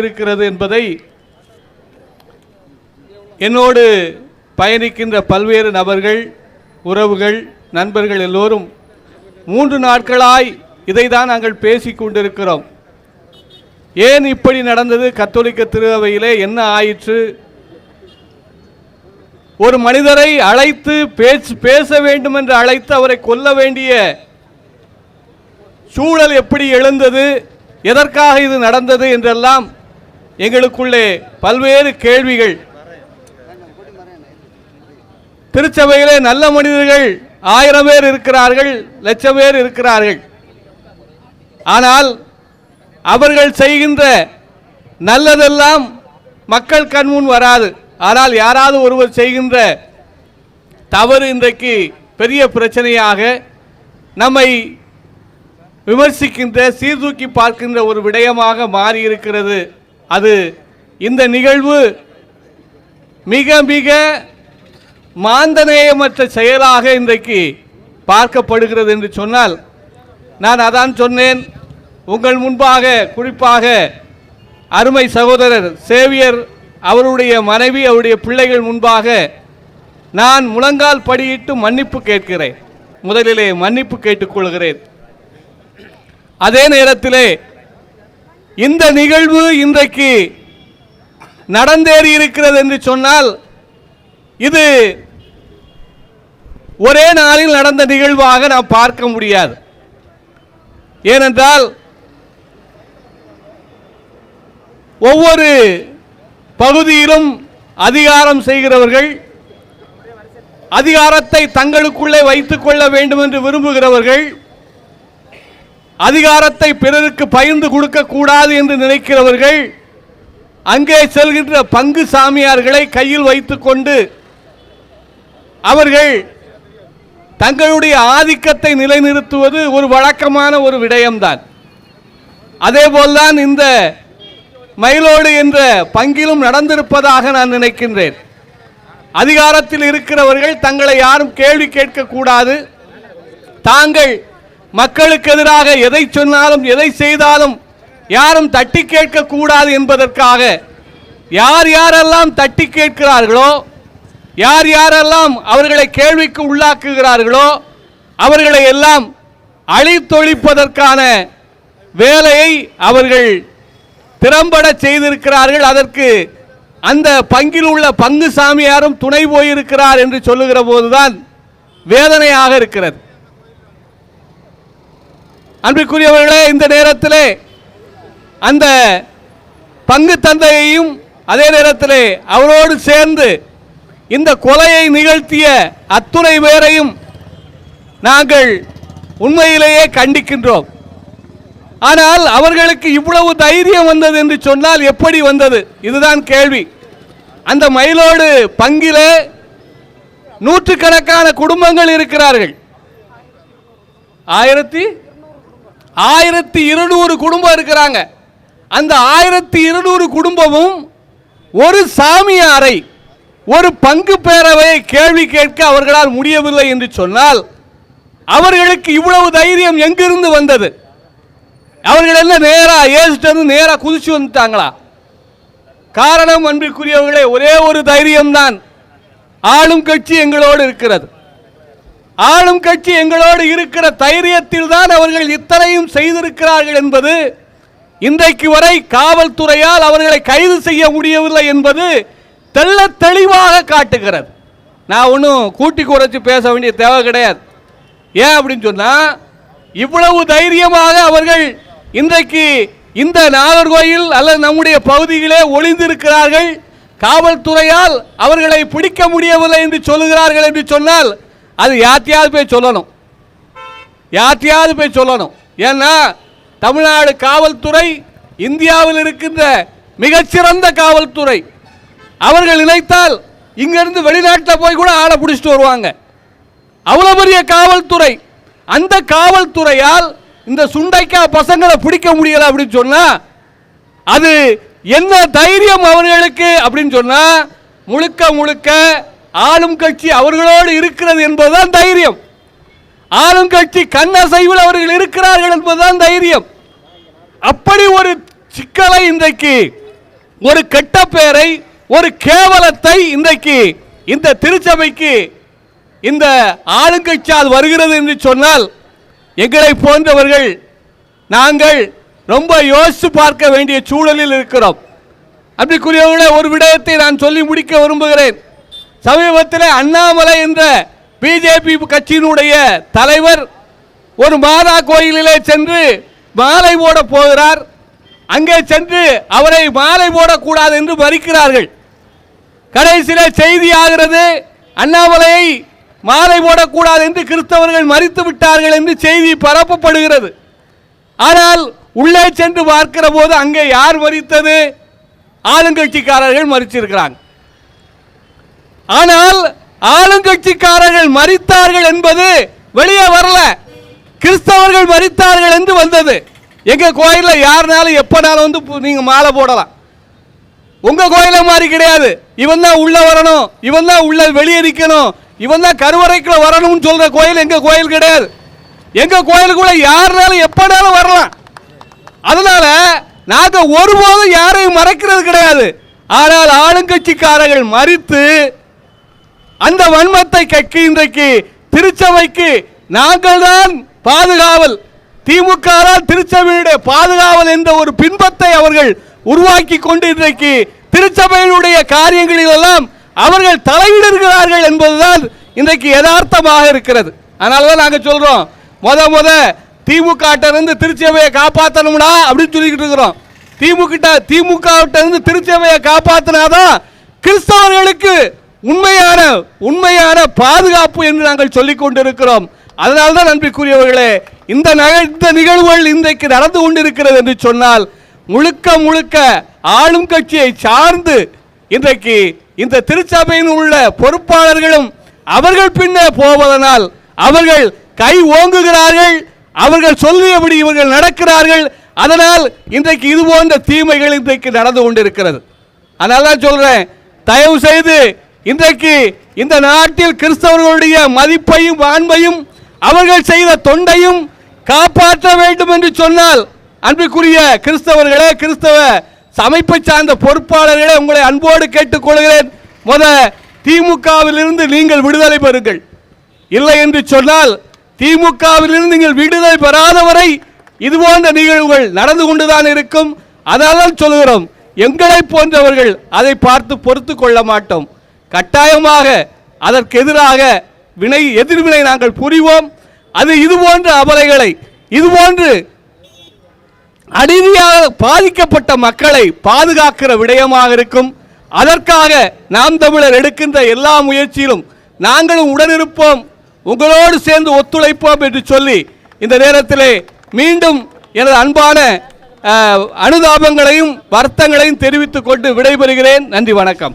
இருக்கிறது என்பதை என்னோடு பயணிக்கின்ற பல்வேறு நபர்கள் உறவுகள் நண்பர்கள் எல்லோரும் மூன்று நாட்களாய் இதை தான் நாங்கள் பேசிக் கொண்டிருக்கிறோம். ஏன் இப்படி நடந்தது? கத்தோலிக்க திருவையிலே என்ன ஆயிற்று? ஒரு மனிதரை அழைத்து பேச்சு பேச வேண்டும் என்று அழைத்து அவரை கொல்ல வேண்டிய சூழல் எப்படி எழுந்தது? எதற்காக இது நடந்தது? என்றெல்லாம் எங்களுக்குள்ளே பல்வேறு கேள்விகள். திருச்சபையிலே நல்ல மனிதர்கள் ஆயிரம் பேர் இருக்கிறார்கள் லட்சம் பேர் இருக்கிறார்கள். ஆனால் அவர்கள் செய்கின்ற நல்லதெல்லாம் மக்கள் கண்முன் வராது. ஆனால் யாராவது ஒருவர் செய்கின்ற தவறு இன்றைக்கு பெரிய பிரச்சனையாக நம்மை விமர்சிக்கின்ற சீர்தூக்கி பார்க்கின்ற ஒரு விடயமாக மாறி இருக்கிறது அது இந்த நிகழ்வு மிக மிக மாந்தநேயமற்ற செயலாக இன்றைக்கு பார்க்கப்படுகிறது என்று சொன்னால் நான் அதான் சொன்னேன் உங்கள் முன்பாக குறிப்பாக அருமை சகோதரர் சேவியர் அவருடைய மனைவி அவருடைய பிள்ளைகள் முன்பாக நான் முழங்கால் படியிட்டு மன்னிப்பு கேட்கிறேன். முதலிலே மன்னிப்பு கேட்டுக்கொள்கிறேன். அதே நேரத்திலே இந்த நிகழ்வு இன்றைக்கு நடந்தேறி இருக்கிறது என்று சொன்னால் இது ஒரே நாளில் நடந்த நிகழ்வாக நாம் பார்க்க முடியாது. ஏனென்றால் ஒவ்வொரு பகுதியிலும் அதிகாரம் செய்கிறவர்கள் அதிகாரத்தை தங்களுக்குள்ளே வைத்துக் கொள்ள வேண்டும் என்று விரும்புகிறவர்கள் அதிகாரத்தை பிறருக்கு பகிர்ந்து கொடுக்க கூடாது என்று நினைக்கிறவர்கள் அங்கே செல்கின்ற பங்கு சாமியார்களை கையில் வைத்துக்கொண்டு அவர்கள் தங்களுடைய ஆதிக்கத்தை நிலைநிறுத்துவது ஒரு வழக்கமான ஒரு விடயம்தான். அதேபோல்தான் இந்த மயிலோடு என்ற பங்கிலும் நடந்திருப்பதாக நான் நினைக்கின்றேன். அதிகாரத்தில் இருக்கிறவர்கள் தங்களை யாரும் கேள்வி கேட்கக்கூடாது. தாங்கள் மக்களுக்கு எதிராக எதை சொன்னாலும் எதை செய்தாலும் யாரும் தட்டி கேட்கக்கூடாது என்பதற்காக யார் யாரெல்லாம் தட்டி கேட்கிறார்களோ யார் யாரெல்லாம் அவர்களை கேள்விக்கு உள்ளாக்குகிறார்களோ அவர்களை எல்லாம் அழித்தொழிப்பதற்கான வேலையை அவர்கள் திறம்பட செய்திருக்கிறார்கள். அதற்கு அந்த பங்கில் உள்ள பங்கு சாமியாரும் துணை போயிருக்கிறார் என்று சொல்லுகிற போதுதான் வேதனையாக இருக்கிறது. அன்பிற்குரியவர்களே இந்த நேரத்திலே அந்த பங்கு தந்தையையும் அதே நேரத்திலே அவரோடு சேர்ந்து இந்த கொலையை நிகழ்த்திய அத்துணை பேரையும் நாங்கள் உண்மையிலேயே கண்டிக்கின்றோம். ஆனால் அவர்களுக்கு இவ்வளவு தைரியம் வந்தது என்று சொன்னால் எப்படி வந்தது? இதுதான் கேள்வி. அந்த மயிலோடு பங்கிலே நூற்றுக்கணக்கான குடும்பங்கள் இருக்கிறார்கள். ஆயிரத்தி ஆயிரத்தி இருநூறு குடும்பம் இருக்கிறாங்க. அந்த ஆயிரத்தி இருநூறு குடும்பமும் ஒரு சாமியாரை ஒரு பங்கு பேரவையை கேள்வி கேட்க அவர்களால் முடியவில்லை என்று சொன்னால் அவர்களுக்கு இவ்வளவு தைரியம் எங்கிருந்து வந்தது? அவர்கள் என்ன நேராக ஏசிட்டு நேராக குதிச்சு வந்துட்டாங்களா? காரணம் அன்பிற்குரியவர்களே ஒரே ஒரு தைரியம்தான். ஆளும் கட்சி எங்களோடு இருக்கிறது. ஆளும் கட்சி எங்களோடு இருக்கிற தைரியத்தில் தான் அவர்கள் இத்தனையும் செய்திருக்கிறார்கள் என்பது இன்றைக்கு வரை காவல்துறையால் அவர்களை கைது செய்ய முடியவில்லை என்பது தெள்ள தெளிவாக காட்டுகிறது. நான் ஒன்றும் கூட்டி குறைச்சி பேச வேண்டிய தேவை கிடையாது. ஏன் அப்படின்னு சொன்னால் இவ்வளவு தைரியமாக அவர்கள் இன்றைக்கு இந்த நாகர்கோயில் அல்லது நம்முடைய பகுதியிலே ஒளிந்திருக்கிறார்கள். காவல்துறையால் அவர்களை பிடிக்க முடியவில்லை என்று சொல்லுகிறார்கள் என்று சொன்னால் அது யாத்தியாவது போய் சொல்லணும். யாத்தியாவது போய் சொல்லணும். ஏன்னா தமிழ்நாடு காவல்துறை இந்தியாவில் இருக்கின்ற மிகச்சிறந்த காவல்துறை அவர்கள் நினைத்தால் இங்கிருந்து வெளிநாட்டில் போய் கூட ஆளை பிடிச்சிட்டு வருவாங்க. அவ்வளோ பெரிய காவல்துறை அந்த காவல்துறையால் இந்த சுண்டைக்கா பசங்களை பிடிக்க முடியலை அப்படின்னு சொன்னால் அது என்ன தைரியம் அவர்களுக்கு அப்படின்னு சொன்னால் முழுக்க முழுக்க ஆளும் கட்சி அவர்களோடு இருக்கிறது என்பதுதான் தைரியம். ஆளும் கட்சி கண்ணசைவில் அவர்கள் இருக்கிறார்கள் என்பதுதான் தைரியம். அப்படி ஒரு சிக்கலை இன்றைக்கு ஒரு கெட்ட பெயரை ஒரு கேவலத்தை இன்றைக்கு இந்த திருச்சபைக்கு இந்த ஆளுங்கட்சியால் வருகிறது என்று சொன்னால் எங்களை போன்றவர்கள் நாங்கள் ரொம்ப யோசித்து பார்க்க வேண்டிய சூழலில் இருக்கிறோம். அப்படிக்குரியவர்களே ஒரு விடயத்தை நான் சொல்லி முடிக்க விரும்புகிறேன். சமீபத்தில் அண்ணாமலை என்ற பிஜேபி கட்சியினுடைய தலைவர் ஒரு மாதா கோயிலிலே சென்று மாலை போட போகிறார். அங்கே சென்று அவரை மாலை போடக்கூடாது என்று மறிக்கிறார்கள். கடைசியில் செய்தி ஆகிறது அண்ணாமலையை மாலை போடக்கூடாது என்று கிறிஸ்தவர்கள் மறித்து விட்டார்கள் என்று செய்தி பரப்பப்படுகிறது. ஆனால் உள்ளே சென்று பார்க்கிற போது அங்கே யார் மறித்தது? ஆளுங்கட்சிக்காரர்கள் மறிச்சிருக்கிறாங்க. ஆனால் ஆளுங்கட்சிக்காரர்கள் மறித்தார்கள் என்பது வெளியே வரல. கிறிஸ்தவர்கள் மறித்தார்கள் என்று வந்தது. எங்க கோயிலில் யாருனாலும் எப்பனாலும் வந்து நீங்கள் நீங்க மாலை போடலாம். உங்க கோயில மாதிரி கிடையாது. இவன் தான் உள்ள வரணும். இவன் தான் உள்ள வெளியேரிக்கணும் இவன் தான் கருவறைக்குள்ள வரணும்னு சொல்ற கோயில் எங்க கோயில் கிடையாது. எங்க கோயிலுக்குள்ள யாருனாலும் எப்பனாலும் வரலாம். அதனால நாங்க ஒருபோதும் யாரையும் மறைக்கிறது கிடையாது. ஆனால் ஆளுங்கட்சிக்காரர்கள் மறித்து அந்த வன்மத்தை கக்கி இன்றைக்கு திருச்சபைக்கு நாங்கள் தான் பாதுகாவல். திமுக தான் திருச்சபையுடைய பாதுகாவல் என்ற ஒரு பின்பத்தை அவர்கள் உருவாக்கி கொண்டு இன்றைக்கு திருச்சபையினுடைய காரியங்களில் எல்லாம் அவர்கள் தலையிடுகிறார்கள் என்பதுதான் இன்றைக்கு யதார்த்தமாக இருக்கிறது. அதனால தான் நாங்கள் சொல்கிறோம் முத முத திமுக இருந்து திருச்சபையை காப்பாற்றணும்னா அப்படின்னு சொல்லிக்கிட்டு இருக்கிறோம். திமுக திமுக இருந்து திருச்சபையை காப்பாற்றினாதான் கிறிஸ்தவர்களுக்கு உண்மையான உண்மையான பாதுகாப்பு என்று நாங்கள் சொல்லிக் கொண்டிருக்கிறோம். அதனால் தான் நன்றிக்குரியவர்களே இந்த நக- இந்த நிகழ்வுகள் இன்றைக்கு நடந்து கொண்டிருக்கிறது என்று சொன்னால் முழுக்க முழுக்க ஆளும் கட்சியை சார்ந்து இன்றைக்கு இந்த திருச்சபையில் உள்ள பொறுப்பாளர்களும் அவர்கள் பின்னே போவதனால் அவர்கள் கை ஓங்குகிறார்கள் அவர்கள் சொல்லியபடி இவர்கள் நடக்கிறார்கள். அதனால் இன்றைக்கு இது போன்ற தீமைகள் இன்றைக்கு நடந்து கொண்டிருக்கிறது. அதனால தான் சொல்றேன் தயவு செய்து இன்றைக்கு இந்த நாட்டில் கிறிஸ்தவர்களுடைய மதிப்பையும் மாண்பையும் அவர்கள் செய்த தொண்டையும் காப்பாற்ற வேண்டும் என்று சொன்னால் அன்புக்குரிய கிறிஸ்தவர்களே கிறிஸ்தவ சமைப்பை சார்ந்த பொறுப்பாளர்களே உங்களை அன்போடு கேட்டுக்கொள்கிறேன். முத திமுகவிலிருந்து நீங்கள் விடுதலை பெறுங்கள். இல்லை என்று சொன்னால் திமுகவிலிருந்து நீங்கள் விடுதலை பெறாதவரை இது போன்ற நிகழ்வுகள் நடந்து கொண்டுதான் இருக்கும். அதனால் சொல்கிறோம் எங்களை போன்றவர்கள் அதை பார்த்து பொறுத்து கொள்ள மாட்டோம். கட்டாயமாக அதற்கு எதிராக வினை எதிர்வினை நாங்கள் புரிவோம். அது இது போன்ற அபலைகளை இது போன்று அநீதியாக பாதிக்கப்பட்ட மக்களை பாதுகாக்கிற விடயமாக இருக்கும். அதற்காக நாம் தமிழர் எடுக்கின்ற எல்லா முயற்சியிலும் நாங்களும் உடனிருப்போம். உங்களோடு சேர்ந்து ஒத்துழைப்போம் என்று சொல்லி இந்த நேரத்திலே மீண்டும் எனது அன்பான அனுதாபங்களையும் வருத்தங்களையும் தெரிவித்துக் கொண்டு விடைபெறுகிறேன். நன்றி வணக்கம்.